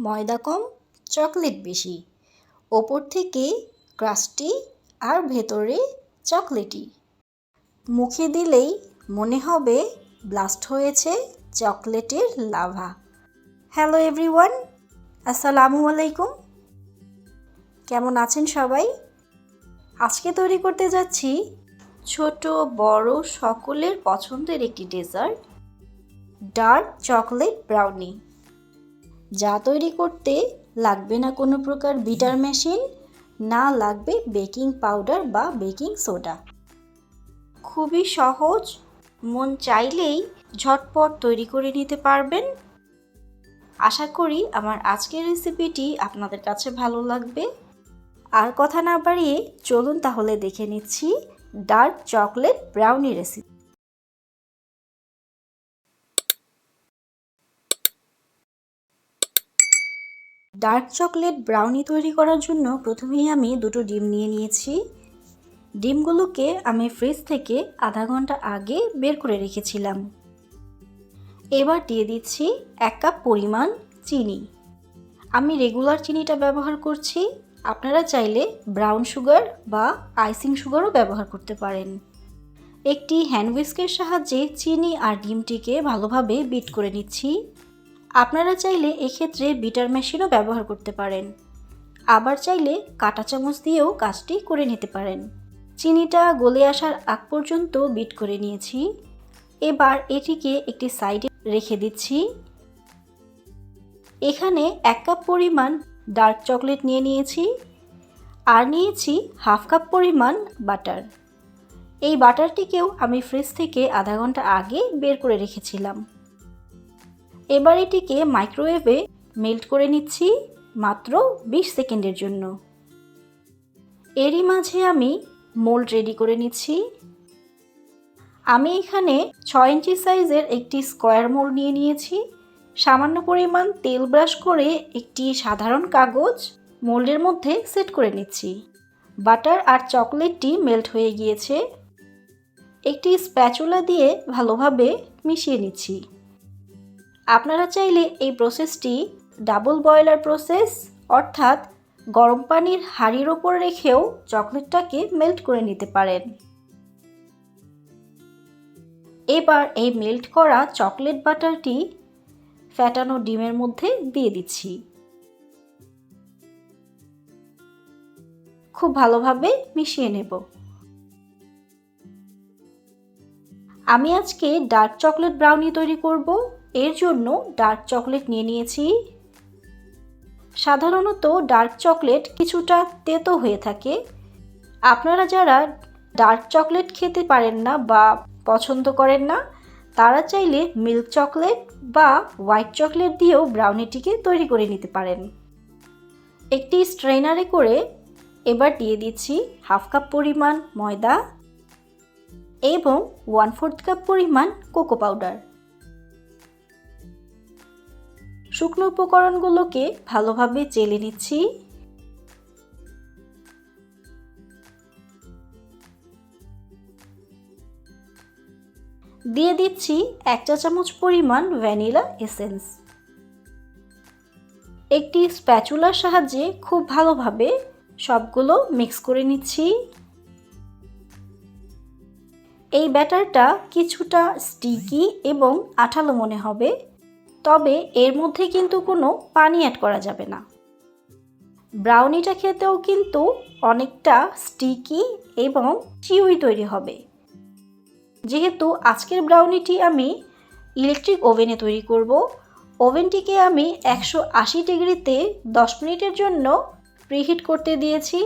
ময়দা কম, চকলেট বেশি। ওপর থেকে ক্রাস্টি আর ভেতরে চকলেটি। মুখে দিলেই মনে হবে ব্লাস্ট হয়েছে চকলেটের লাভা। হ্যালো এভরিওয়ান, আসসালামু আলাইকুম। কেমন আছেন সবাই? আজকে তৈরি করতে যাচ্ছি ছোট, বড় সকলের পছন্দের একটি ডেজার্ট, ডার্ক চকলেট ব্রাউনি। যা তৈরি করতে লাগবে না কোনো প্রকার বিটার মেশিন, না লাগবে বেকিং পাউডার বা বেকিং সোডা। খুবই সহজ, মন চাইলেই ঝটপট তৈরি করে নিতে পারবেন। আশা করি আমার আজকের রেসিপিটি আপনাদের কাছে ভালো লাগবে। আর কথা না বাড়িয়ে চলুন তাহলে দেখে নিচ্ছি dark chocolate brownie recipe. Dark chocolate brownie তৈরি করার জন্য প্রথমেই আমি দুটো ডিম নিয়ে নিয়েছি। ডিমগুলোকে আমি ফ্রিজ থেকে আধা ঘণ্টা আগে বের করে রেখেছিলাম। এবার দিয়ে দিচ্ছি এক কাপ পরিমাণ চিনি। আমি রেগুলার চিনিটা ব্যবহার করছি। আপনারা চাইলে ব্রাউন সুগার বা আইসিং সুগারও ব্যবহার করতে পারেন। একটি হ্যান্ড হুইস্কের সাহায্যে চিনি আর ডিমটিকে ভালোভাবে বিট করে নিচ্ছি। আপনারা চাইলে এক্ষেত্রে বিটার মেশিনও ব্যবহার করতে পারেন। আবার চাইলে কাঁটা চামচ দিয়েও কাজটি করে নিতে পারেন। চিনিটা গলে আসার আগ পর্যন্ত বিট করে নিয়েছি। এবার এটিকে একটি সাইডে রেখে দিচ্ছি। এখানে এক কাপ পরিমাণ ডার্ক চকলেট নিয়ে নিয়েছি আর নিয়েছি হাফ কাপ পরিমাণ বাটার। এই বাটারটিকেও আমি ফ্রিজ থেকে আধা ঘণ্টা আগে বের করে রেখেছিলাম। এবার এটিকে মাইক্রোওয়েভে মেল্ট করে নিচ্ছি মাত্র বিশ সেকেন্ডের জন্য। এরই মাঝে আমি মোল্ড রেডি করে নিচ্ছি। আমি এখানে ছয় ইঞ্চি সাইজের একটি স্কোয়ার মোল্ড নিয়ে নিয়েছি। সামান্য পরিমাণ তেল ব্রাশ করে একটি সাধারণ কাগজ মোল্ডের মধ্যে সেট করে নিচ্ছি। বাটার আর চকলেটটি মেল্ট হয়ে গিয়েছে। একটি স্প্যাচুলা দিয়ে ভালোভাবে মিশিয়ে নিচ্ছি। আপনারা চাইলে এই প্রসেসটি ডাবল বয়লার প্রসেস অর্থাৎ গরম পানির হাঁড়ির ওপর রেখেও চকলেটটাকে মেল্ট করে নিতে পারেন। এবার এই মেল্ট করা চকলেট বাটারটি ফ্যাটানো ডিমের মধ্যে দিয়ে দিচ্ছি। খুব ভালোভাবে মিশিয়ে নেব। আমি আজকে ডার্ক চকলেট ব্রাউনি তৈরি করব। এর জন্য ডার্ক চকলেট নিয়ে নিয়েছি। সাধারণত ডার্ক চকলেট কিছুটা তেতো হয়ে থাকে। আপনারা যারা ডার্ক চকলেট খেতে পারেন না বা পছন্দ করেন না, তারা চাইলে মিল্ক চকলেট বা হোয়াইট চকলেট দিয়েও ব্রাউনিটিকে তৈরি করে নিতে পারেন। একটি স্ট্রেনারে করে এবার দিয়ে দিচ্ছি হাফ কাপ পরিমাণ ময়দা এবং ওয়ান ফোর্থ কাপ পরিমাণ কোকো পাউডার। শুকনো উপকরণগুলোকে ভালোভাবে চেলে নিচ্ছি। দিয়ে দিচ্ছি এক চা চামচ পরিমাণ ভ্যানিলা এসেন্স। একটি স্প্যাচুলার সাহায্যে খুব ভালোভাবে সবগুলো মিক্স করে নিচ্ছি। এই ব্যাটারটা কিছুটা স্টিকি এবং আঠালো মনে হবে। তবে এর মধ্যে কিন্তু কোনো পানি অ্যাড করা যাবে না। ব্রাউনিটা খেতেও কিন্তু অনেকটা স্টিকি এবং চিউই তৈরি হবে। যেহেতু আজকের ব্রাউনিটি আমি ইলেকট্রিক ওভেনে তৈরি করব ওভেনটিকে আমি একশো আশি ডিগ্রিতে দশ মিনিটের জন্য প্রিহিট করতে দিয়েছি।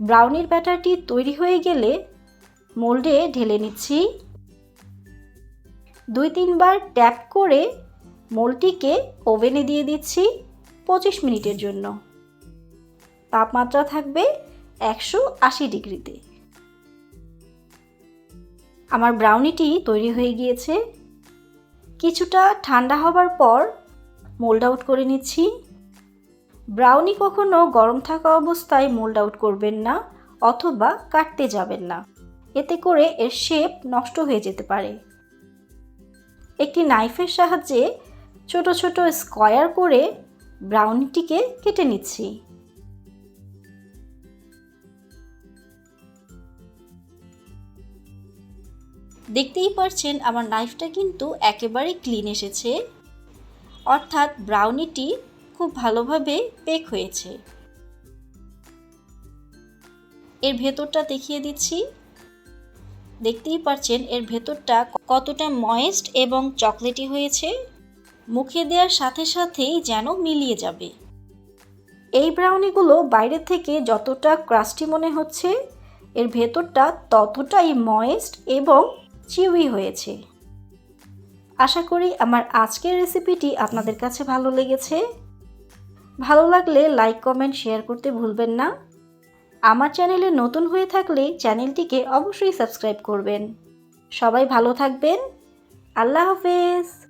ব্রাউনির ব্যাটারটি তৈরি হয়ে গেলে মোল্ডে ঢেলে নিচ্ছি। দুই তিনবার ট্যাপ করে মোলটিকে ওভেনে দিয়ে দিচ্ছি পঁচিশ মিনিটের জন্য। তাপমাত্রা থাকবে একশো আশি ডিগ্রিতে। আমার ব্রাউনিটি তৈরি হয়ে গিয়েছে। কিছুটা ঠান্ডা হবার পর মোল্ড আউট করে নিচ্ছি। ব্রাউনি কখনো গরম থাকা অবস্থায় মোল্ড আউট করবেন না অথবা কাটতে যাবেন না। এতে করে এর শেপ নষ্ট হয়ে যেতে পারে। একটি নাইফের সাহায্যে ছোট ছোট স্কয়ার করে ব্রাউনিটিকে কেটে নিচ্ছি। দেখতেই পারছেন আমার নাইফটা কিন্তু একেবারে ক্লিন এসেছে। অর্থাৎ ব্রাউনিটি খুব ভালোভাবে পেক হয়েছে। এর ভেতরটা দেখিয়ে দিচ্ছি। দেখতেই পারছেন এর ভেতরটা কতটা ময়েস্ট এবং চকলেটি হয়েছে। মুখে দেওয়ার সাথে সাথেই যেন মিলিয়ে যাবে। এই ব্রাউনিগুলো বাইরে থেকে যতটা ক্রাস্টি মনে হচ্ছে, এর ভেতরটা ততটাই ময়েস্ট এবং চিউই হয়েছে। আশা করি আমার আজকের রেসিপিটি আপনাদের কাছে ভালো লেগেছে। ভালো লাগলে লাইক কমেন্ট শেয়ার করতে ভুলবেন না। আমার চ্যানেলে নতুন হয়ে থাকলে চ্যানেলটিকে অবশ্যই সাবস্ক্রাইব করবেন। সবাই ভালো থাকবেন। আল্লাহ হাফেজ।